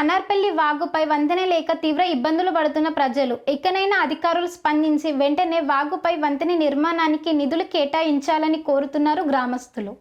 అనార్పల్లి వాగుపై వంతెన లేక తీవ్ర ఇబ్బందులు పడుతున్న ప్రజలు ఇకనైనా అధికారులు స్పందించి వెంటనే వాగుపై వంతెన నిర్మాణానికి నిధులు కేటాయించాలని కోరుతున్నారు గ్రామస్తులు.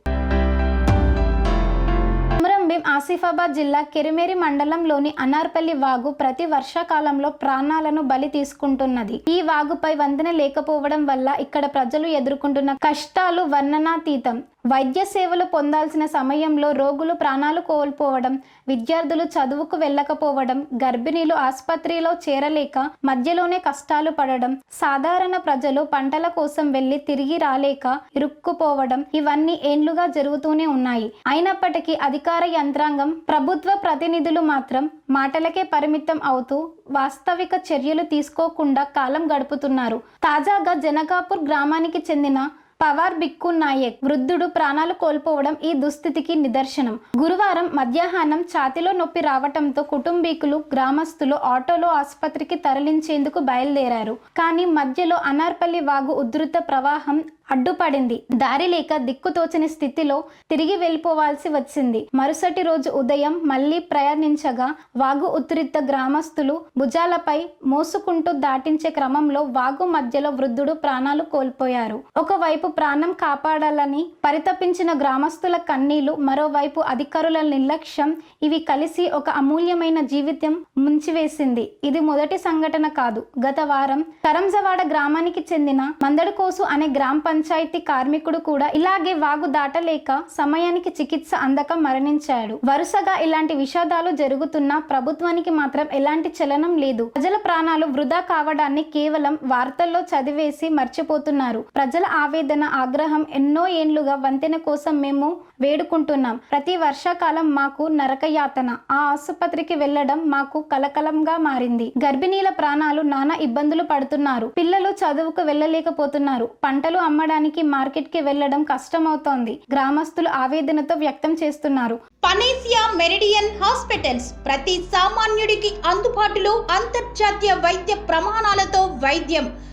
కొమరంభీం ఆసిఫాబాద్ జిల్లా కెరిమేరి మండలంలోని అనార్పల్లి వాగు ప్రతి వర్షాకాలంలో ప్రాణాలను బలి తీసుకుంటున్నది. ఈ వాగుపై వంతెన లేకపోవడం వల్ల ఇక్కడ ప్రజలు ఎదుర్కొంటున్న కష్టాలు వర్ణనాతీతం. వైద్య సేవలు పొందాల్సిన సమయంలో రోగులు ప్రాణాలు కోల్పోవడం విద్యార్థులు చదువుకు వెళ్ళకపోవడం గర్భిణీలు ఆసుపత్రిలో చేరలేక మధ్యలోనే కష్టాలు పడడం సాధారణ ప్రజలు పంటల కోసం వెళ్ళి తిరిగి రాలేక ఇరుక్కుపోవడం ఇవన్నీ ఏండ్లుగా జరుగుతూనే ఉన్నాయి. అయినప్పటికీ అధికార యంత్రాంగం ప్రభుత్వ ప్రతినిధులు మాత్రం మాటలకే పరిమితం అవుతూ వాస్తవిక చర్యలు తీసుకోకుండా కాలం గడుపుతున్నారు. తాజాగా జనకాపూర్ గ్రామానికి చెందిన పవార్ బిక్కు నాయక్ వృద్ధుడు ప్రాణాలు కోల్పోవడం ఈ దుస్థితికి నిదర్శనం. గురువారం మధ్యాహ్నం ఛాతిలో నొప్పి రావటంతో కుటుంబీకులు గ్రామస్తులు ఆటోలో ఆసుపత్రికి తరలించేందుకు బయలుదేరారు. కానీ మధ్యలో అనార్పల్లి వాగు ఉధృత ప్రవాహం అడ్డుపడింది. దారి లేక దిక్కుతోచని స్థితిలో తిరిగి వెళ్ళిపోవాల్సి వచ్చింది. మరుసటి రోజు ఉదయం మళ్ళీ ప్రయాణించగా వాగు ఉత్రిత గ్రామస్తులు భుజాలపై మోసుకుంటూ దాటించే క్రమంలో వాగు మధ్యలో వృద్ధుడు ప్రాణాలు కోల్పోయారు. ఒకవైపు ప్రాణం కాపాడాలని పరితపించిన గ్రామస్తుల కన్నీళ్ళు మరోవైపు అధికారుల నిర్లక్ష్యం ఇవి కలిసి ఒక అమూల్యమైన జీవితం ముంచివేసింది. ఇది మొదటి సంఘటన కాదు. గత వారం కరంజవాడ గ్రామానికి చెందిన మందడకోసు అనే గ్రామ పంచాయతీ కార్మికుడు కూడా ఇలాగే వాగు దాటలేక సమయానికి చికిత్స అందక మరణించాడు. వరుసగా ఇలాంటి విషాదాలు జరుగుతున్నా ప్రభుత్వానికి మాత్రం ఎలాంటి చలనం లేదు. ప్రజల ప్రాణాలు వృధా కావడాన్ని కేవలం వార్తల్లో చదివేసి మర్చిపోతున్నారు. ప్రజల ఆవేదన ఆగ్రహం ఎన్నో ఏండ్లుగా వంతెన కోసం మేము వేడుకుంటున్నాం. ప్రతి వర్షాకాలం మాకు నరకయాతన. ఆ ఆసుపత్రికి వెళ్ళడం మాకు కలకలంగా మారింది. గర్భిణీల ప్రాణాలు నానా ఇబ్బందులు పడుతున్నారు. పిల్లలు చదువుకు వెళ్ళలేకపోతున్నారు. పంటలు అమ్మడానికి మార్కెట్కి వెళ్ళడం కష్టమవుతోంది. గ్రామస్తులు ఆవేదనతో వ్యక్తం చేస్తున్నారు. పనేసియా మెరిడియన్ హాస్పిటల్స్ ప్రతి సామాన్యుడికి అందుబాటులో అంతర్జాతీయ వైద్య ప్రమాణాలతో వైద్యం.